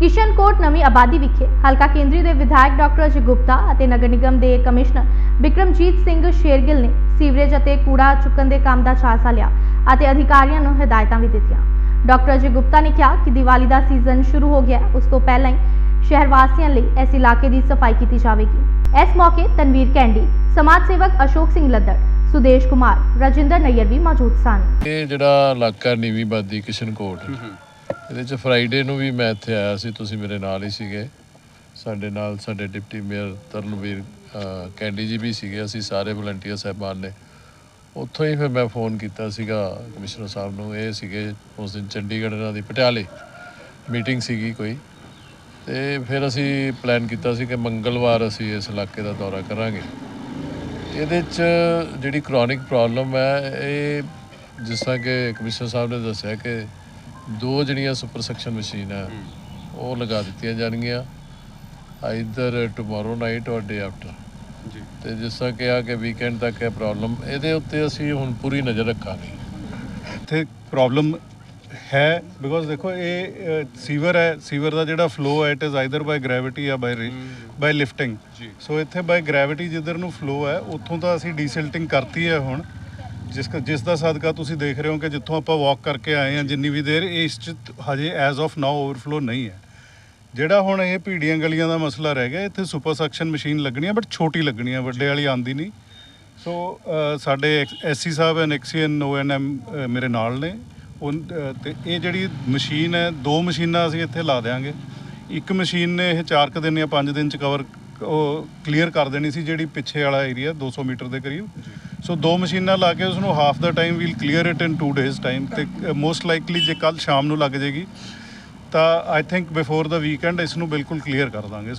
ਕਿਸ਼ਨਕੋਟ ਨਵੀਂ ਆਬਾਦੀ ਵਿਖੇ ਹਲਕਾ ਕੇਂਦਰੀ ਦੇ ਵਿਧਾਇਕ ਡਾਕਟਰ ਅਜੇ ਗੁਪਤਾ ਅਤੇ ਨਗਰ ਨਿਗਮ ਦੇ ਕਮਿਸ਼ਨਰ ਬਿਕਰਮਜੀਤ ਸਿੰਘ ਸ਼ੇਰਗਿੱਲ ਨੇ ਸੀਵਰੇਜ ਅਤੇ ਕੂੜਾ ਚੁੱਕਣ ਦੇ ਕੰਮ ਦਾ ਜਾਇਜ਼ਾ ਲਿਆ ਅਤੇ ਅਧਿਕਾਰੀਆਂ ਨੂੰ ਹਦਾਇਤਾਂ ਵੀ ਦਿੱਤੀਆਂ। ਡਾਕਟਰ ਅਜੇ ਗੁਪਤਾ ਨੇ ਕਿਹਾ ਕਿ ਦੀਵਾਲੀ ਦਾ ਸੀਜ਼ਨ ਸ਼ੁਰੂ ਹੋ ਗਿਆ ਹੈ। ਉਸ ਤੋਂ ਪਹਿਲਾਂ ਹੀ ਸ਼ਹਿਰ ਵਾਸੀਆਂ ਲਈ ਇਸ ਇਲਾਕੇ ਦੀ ਸਫ਼ਾਈ ਕੀਤੀ ਜਾਵੇਗੀ। ਇਸ ਮੌਕੇ ਤਨਵੀਰ ਕੈਂਡੀ ਸਮਾਜ ਸੇਵਕ ਅਸ਼ੋਕ ਸਿੰਘ ਲੱਦੜ ਸੁਦੇਸ਼ ਕੁਮਾਰ ਰਾਜਿੰਦਰ ਨਈਅਰ ਵੀ ਮੌਜੂਦ ਸਨ। ਇਹ ਜਿਹੜਾ ਇਲਾਕਾ ਨੀਵੀਂ ਬਾਦੀ ਕਿਸ਼ਨਕੋਟ ਇਹਦੇ ਚ ਫਰਾਈਡੇ ਨੂੰ ਵੀ ਮੈਂ ਇੱਥੇ ਆਇਆ ਸੀ, ਤੁਸੀਂ ਮੇਰੇ ਨਾਲ ਹੀ ਸੀਗੇ। ਸਾਡੇ ਨਾਲ ਸਾਡੇ ਡਿਪਟੀ ਮੇਅਰ ਤਰਨਵੀਰ ਕੈਂਡੀ ਜੀ ਵੀ ਸੀਗੇ, ਅਸੀਂ ਸਾਰੇ ਵਲੰਟੀਅਰ ਸਾਹਿਬਾਨ ਨੇ। ਉੱਥੋਂ ਹੀ ਫਿਰ ਮੈਂ ਫੋਨ ਕੀਤਾ ਸੀਗਾ ਕਮਿਸ਼ਨਰ ਸਾਹਿਬ ਨੂੰ, ਇਹ ਸੀਗੇ ਉਸ ਦਿਨ ਚੰਡੀਗੜ੍ਹ ਇਹਨਾਂ ਦੀ ਪਟਿਆਲੇ ਮੀਟਿੰਗ ਸੀਗੀ ਕੋਈ। ਤੇ ਫਿਰ ਅਸੀਂ ਪਲਾਨ ਕੀਤਾ ਸੀ ਕਿ ਮੰਗਲਵਾਰ ਅਸੀਂ ਇਸ ਇਲਾਕੇ ਦਾ ਦੌਰਾ ਕਰਾਂਗੇ। ਇਹਦੇ ਚ ਜਿਹੜੀ ਕ੍ਰੋਨਿਕ ਪ੍ਰੋਬਲਮ ਹੈ, ਇਹ ਜਿਸ ਤਰ੍ਹਾਂ ਕਿ ਕਮਿਸ਼ਨਰ ਸਾਹਿਬ ਨੇ ਦੱਸਿਆ ਕਿ ਦੋ ਜਿਹੜੀਆਂ ਸੁਪਰ ਸੈਕਸ਼ਨ ਮਸ਼ੀਨ ਹੈ। ਉਹ ਲਗਾ ਦਿੱਤੀਆਂ ਜਾਣਗੀਆਂ। ਆਈਦਰ ਟੁਮਾਰੋ ਨਾਈਟ ਔਰ ਡੇ ਆਫਟਰ। ਜੀ। ਤੇ ਜਿਸ ਤਰ੍ਹਾਂ ਕਿਹਾ ਕਿ ਵੀਕਐਂਡ ਤੱਕ ਇਹ ਪ੍ਰੋਬਲਮ ਇਹਦੇ ਉੱਤੇ ਅਸੀਂ ਹੁਣ ਪੂਰੀ ਨਜ਼ਰ ਰੱਖਾਂਗੇ। ਇੱਥੇ ਪ੍ਰੋਬਲਮ ਹੈ ਬਿਕੋਜ਼ ਦੇਖੋ ਇਹ ਸੀਵਰ ਹੈ ਸੀਵਰ ਦਾ ਜਿਹੜਾ ਫਲੋ ਹੈ it is either by gravity ਜਾਂ ਬਾਈ ਬਾਈ ਲਿਫਟਿੰਗ ਸੋ ਇੱਥੇ ਬਾਈ ਗ੍ਰੈਵਿਟੀ ਜਿੱਧਰ ਨੂੰ ਫਲੋ ਹੈ ਉੱਥੋਂ ਤਾਂ ਅਸੀਂ ਡੀਸਿਲਟਿੰਗ ਕਰਤੀ ਹੈ ਹੁਣ। ਜਿਸ ਜਿਸ ਦਾ ਸਦਕਾ ਤੁਸੀਂ ਦੇਖ ਰਹੇ ਹੋ ਕਿ ਜਿੱਥੋਂ ਆਪਾਂ ਵਾਕ ਕਰਕੇ ਆਏ ਹਾਂ ਜਿੰਨੀ ਵੀ ਦੇਰ ਇਸ ਚ ਹਜੇ ਐਜ਼ ਆਫ ਨਾਓ ਓਵਰਫਲੋ ਨਹੀਂ ਹੈ। ਜਿਹੜਾ ਹੁਣ ਇਹ ਭੀੜੀਆਂ ਗਲੀਆਂ ਦਾ ਮਸਲਾ ਰਹਿ ਗਿਆ ਇੱਥੇ ਸੁਪਰ ਸਕਸ਼ਨ ਮਸ਼ੀਨ ਲੱਗਣੀ ਹੈ ਬਟ ਛੋਟੀ ਲੱਗਣੀ ਹੈ ਵੱਡੇ ਵਾਲੀ ਆਂਦੀ ਨਹੀਂ। ਸੋ ਅ, ਸਾਡੇ ਐਸਸੀ ਸਾਹਿਬ ਐਨ ਐਕਸੀਐਨ ਓਐਨਐਮ ਮੇਰੇ ਨਾਲ ਨੇ। ਉਹ ਅ, ਤੇ ਇਹ ਜਿਹੜੀ ਮਸ਼ੀਨ ਹੈ ਦੋ ਮਸ਼ੀਨਾਂ ਅਸੀਂ ਇੱਥੇ ਲਾ ਦੇਾਂਗੇ ਇੱਕ ਮਸ਼ੀਨ ਨੇ ਇਹ 4 ਕੁ ਦਿਨ ਜਾਂ 5 ਦਿਨ ਚ ਕਵਰ ਉਹ ਕਲੀਅਰ ਕਰ ਦੇਣੀ ਸੀ ਜਿਹੜੀ ਪਿੱਛੇ ਵਾਲਾ ਏਰੀਆ 200 ਮੀਟਰ ਦੇ ਕਰੀਬ। ਸੋ ਦੋ ਮਸ਼ੀਨਾਂ ਲਾ ਕੇ ਉਸ ਨੂੰ half the time we'll clear it in 2 days time ਤੇ ਮੋਸਟ ਲਾਈਕਲੀ ਜੇ ਕੱਲ ਸ਼ਾਮ ਨੂੰ ਲੱਗ ਜਾਏਗੀ ਤਾਂ I think before the weekend ਇਸ ਨੂੰ ਬਿਲਕੁਲ ਕਲੀਅਰ ਕਰ ਦਾਂਗੇ।